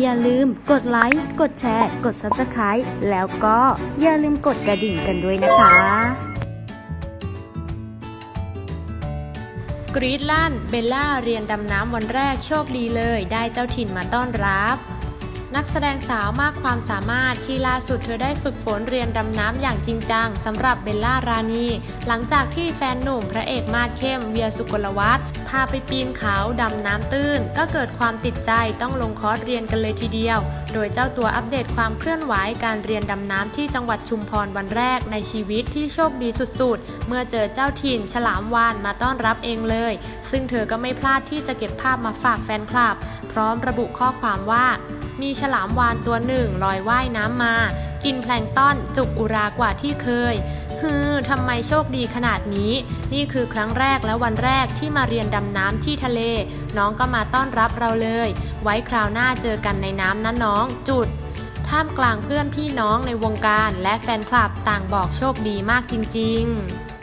อย่าลืมกดไลค์ กดแชร์ กด Subscribe แล้วก็อย่าลืมกดกระดิ่งกันด้วยนะคะ กรีดลั่นเบลล่าเรียนดำน้ำวันแรกโชคดีเลย ได้เจ้าถิ่นมาต้อนรับ นักแสดงสาวมากความสามารถที่ล่าสุดเธอได้ฝึกฝนเรียนดำน้ำอย่างจริงจังสำหรับเบลล่ารานี หลังจากที่แฟนหนุ่มพระเอกมาสเข้มเวียสุกลวัฒน์พาไปปีนเขาดำน้ำตื้น ก็เกิดความติดใจต้องลงคอร์สเรียนกันเลยทีเดียว โดยเจ้าตัวอัปเดตความเคลื่อนไหวการเรียนดำน้ำที่จังหวัดชุมพรวันแรกในชีวิตที่โชคดีสุดๆ เมื่อเจอเจ้าถิ่นฉลามวานมาต้อนรับเองเลย ซึ่งเธอก็ไม่พลาดที่จะเก็บภาพมาฝากแฟนคลับ พร้อมระบุข้อความว่ามีฉลามวานตัวหนึ่งลอยว่ายน้ำมา กินแพลงต้อนสุกอุรากว่าที่เคยฮือทำไมโชคดีขนาดนี้ นี่คือครั้งแรกและวันแรกที่มาเรียนดำน้ำที่ทะเล น้องก็มาต้อนรับเราเลย ไว้คราวหน้าเจอกันในน้ำนะน้อง จุดท่ามกลางเพื่อนพี่น้องในวงการและแฟนคลับต่างบอกโชคดีมากจริง ๆ